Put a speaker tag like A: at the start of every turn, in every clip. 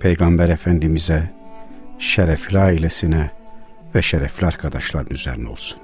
A: Peygamber Efendimiz'e, şerefli ailesine ve şerefli arkadaşların üzerine olsun.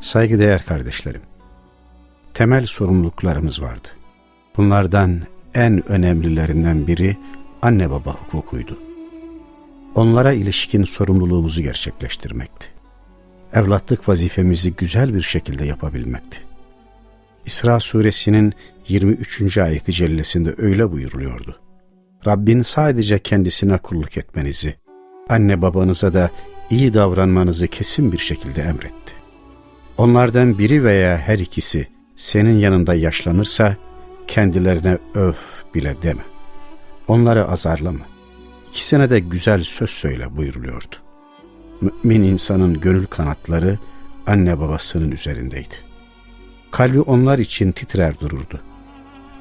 A: Saygıdeğer kardeşlerim, temel sorumluluklarımız vardı. Bunlardan en önemlilerinden biri anne baba hukukuydu. Onlara ilişkin sorumluluğumuzu gerçekleştirmekti. Evlatlık vazifemizi güzel bir şekilde yapabilmekti. İsra suresinin 23. ayeti cellesinde öyle buyuruluyordu. Rabbin sadece kendisine kulluk etmenizi, anne babanıza da iyi davranmanızı kesin bir şekilde emretti. Onlardan biri veya her ikisi senin yanında yaşlanırsa kendilerine öf bile deme. Onları azarlama. İkisine de güzel söz söyle buyuruluyordu. Mümin insanın gönül kanatları anne babasının üzerindeydi. Kalbi onlar için titrer dururdu.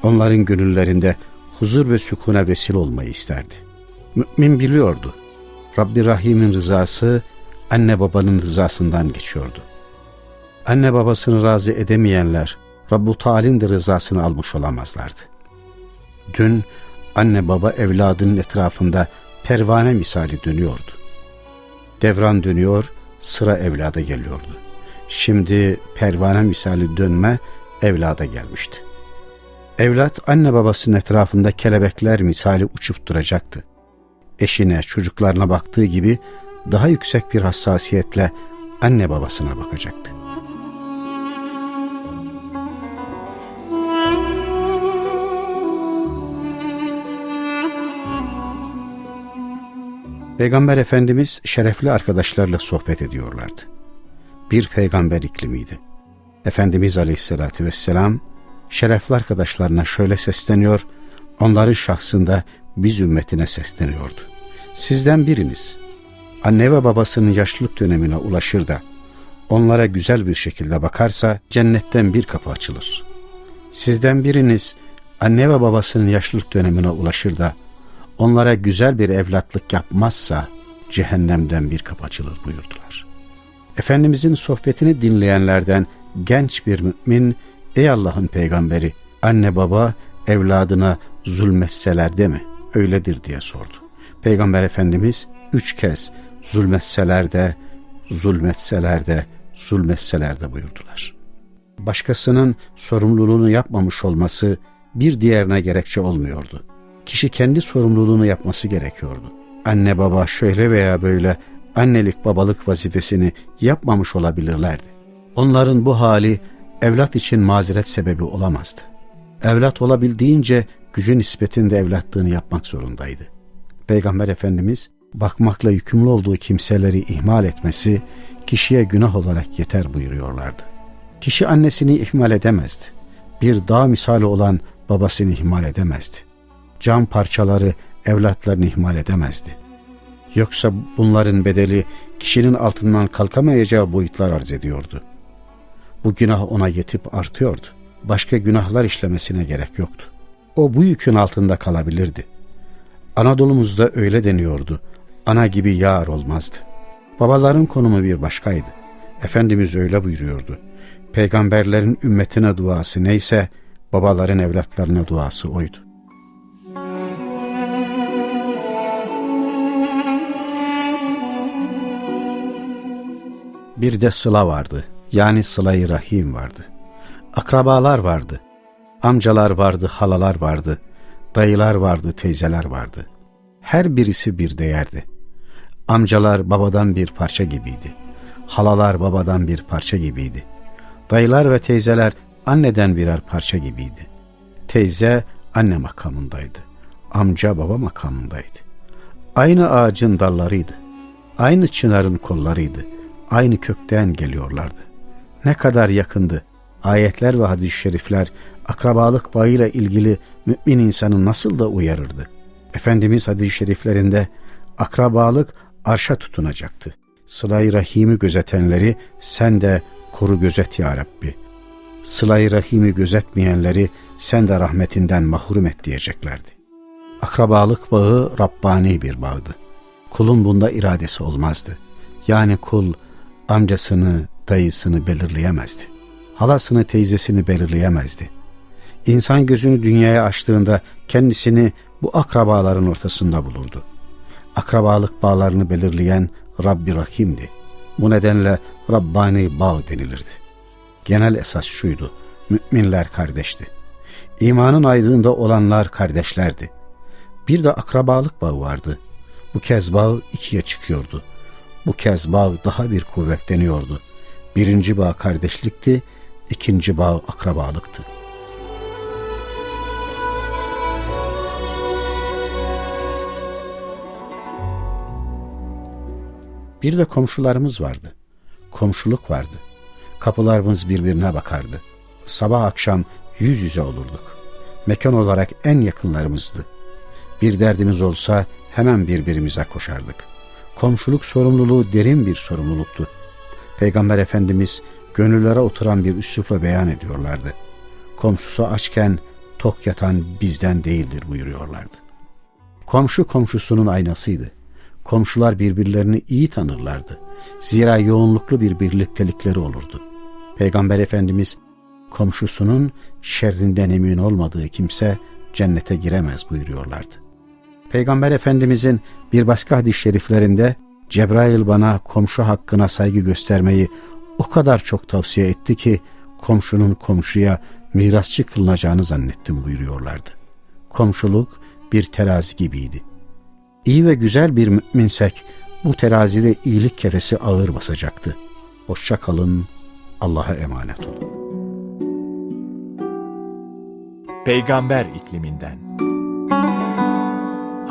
A: Onların gönüllerinde huzur ve sükuna vesile olmayı isterdi. Mümin biliyordu. Rabbi Rahim'in rızası anne babanın rızasından geçiyordu anne babasını razı edemeyenler Rabbu Teal'in de rızasını almış olamazlardı. Dün anne baba evladının etrafında pervane misali dönüyordu. Devran dönüyor, sıra evlada geliyordu. Şimdi pervane misali dönme evlada gelmişti. Evlat anne babasının etrafında kelebekler misali uçup duracaktı. Eşine, çocuklarına baktığı gibi daha yüksek bir hassasiyetle anne babasına bakacaktı. Peygamber Efendimiz şerefli arkadaşlarla sohbet ediyorlardı. Bir peygamber iklimiydi. Efendimiz Aleyhisselatü Vesselam şerefli arkadaşlarına şöyle sesleniyor, onların şahsında biz ümmetine sesleniyordu. Sizden biriniz anne ve babasının yaşlılık dönemine ulaşır da onlara güzel bir şekilde bakarsa cennetten bir kapı açılır. Sizden biriniz anne ve babasının yaşlılık dönemine ulaşır da onlara güzel bir evlatlık yapmazsa cehennemden bir kapı açılır buyurdular. Efendimizin sohbetini dinleyenlerden genç bir mümin, ey Allah'ın peygamberi, anne baba evladına zulmetseler de mi? Öyledir diye sordu. Peygamber Efendimiz üç kez zulmetseler de, zulmetseler de, zulmetseler de buyurdular. Başkasının sorumluluğunu yapmamış olması bir diğerine gerekçe olmuyordu kişi kendi sorumluluğunu yapması gerekiyordu. Anne baba şöyle veya böyle annelik babalık vazifesini yapmamış olabilirlerdi. Onların bu hali evlat için mazeret sebebi olamazdı. Evlat olabildiğince gücü nispetinde evlatlığını yapmak zorundaydı. Peygamber Efendimiz bakmakla yükümlü olduğu kimseleri ihmal etmesi kişiye günah olarak yeter buyuruyorlardı. Kişi annesini ihmal edemezdi. Bir dağ misali olan babasını ihmal edemezdi cam parçaları evlatlarını ihmal edemezdi. Yoksa bunların bedeli kişinin altından kalkamayacağı boyutlar arz ediyordu. Bu günah ona yetip artıyordu. Başka günahlar işlemesine gerek yoktu. O bu yükün altında kalabilirdi. Anadolu'muzda öyle deniyordu. Ana gibi yar olmazdı. Babaların konumu bir başkaydı. Efendimiz öyle buyuruyordu. Peygamberlerin ümmetine duası neyse babaların evlatlarına duası oydu. Bir de sıla vardı. Yani sıla-i rahim vardı. Akrabalar vardı. Amcalar vardı, halalar vardı. Dayılar vardı, teyzeler vardı. Her birisi bir değerdi. Amcalar babadan bir parça gibiydi. Halalar babadan bir parça gibiydi. Dayılar ve teyzeler anneden birer parça gibiydi. Teyze anne makamındaydı. Amca baba makamındaydı. Aynı ağacın dallarıydı. Aynı çınarın kollarıydı aynı kökten geliyorlardı. Ne kadar yakındı. Ayetler ve hadis-i şerifler akrabalık bağıyla ilgili mümin insanı nasıl da uyarırdı. Efendimiz hadis-i şeriflerinde akrabalık arşa tutunacaktı. Sıla-i Rahim'i gözetenleri sen de koru gözet ya Rabbi. Sıla-i Rahim'i gözetmeyenleri sen de rahmetinden mahrum et diyeceklerdi. Akrabalık bağı Rabbani bir bağdı. Kulun bunda iradesi olmazdı. Yani kul amcasını, dayısını belirleyemezdi. Halasını, teyzesini belirleyemezdi. İnsan gözünü dünyaya açtığında kendisini bu akrabaların ortasında bulurdu. Akrabalık bağlarını belirleyen Rabbi Rahim'di. Bu nedenle Rabbani bağ denilirdi. Genel esas şuydu, müminler kardeşti. İmanın aydığında olanlar kardeşlerdi. Bir de akrabalık bağı vardı. Bu kez bağ ikiye çıkıyordu. Bu kez bağ daha bir kuvvetleniyordu. Birinci bağ kardeşlikti, ikinci bağ akrabalıktı. Bir de komşularımız vardı. Komşuluk vardı. Kapılarımız birbirine bakardı. Sabah akşam yüz yüze olurduk. Mekan olarak en yakınlarımızdı. Bir derdimiz olsa hemen birbirimize koşardık. Komşuluk sorumluluğu derin bir sorumluluktu. Peygamber Efendimiz gönüllere oturan bir üslupla beyan ediyorlardı. Komşusu açken tok yatan bizden değildir buyuruyorlardı. Komşu komşusunun aynasıydı. Komşular birbirlerini iyi tanırlardı. Zira yoğunluklu bir birliktelikleri olurdu. Peygamber Efendimiz komşusunun şerrinden emin olmadığı kimse cennete giremez buyuruyorlardı. Peygamber Efendimizin bir başka hadis-i şeriflerinde Cebrail bana komşu hakkına saygı göstermeyi o kadar çok tavsiye etti ki komşunun komşuya mirasçı kılınacağını zannettim buyuruyorlardı. Komşuluk bir terazi gibiydi. İyi ve güzel bir müminsek bu terazide iyilik kefesi ağır basacaktı. Hoşça kalın, Allah'a emanet olun.
B: Peygamber ikliminden.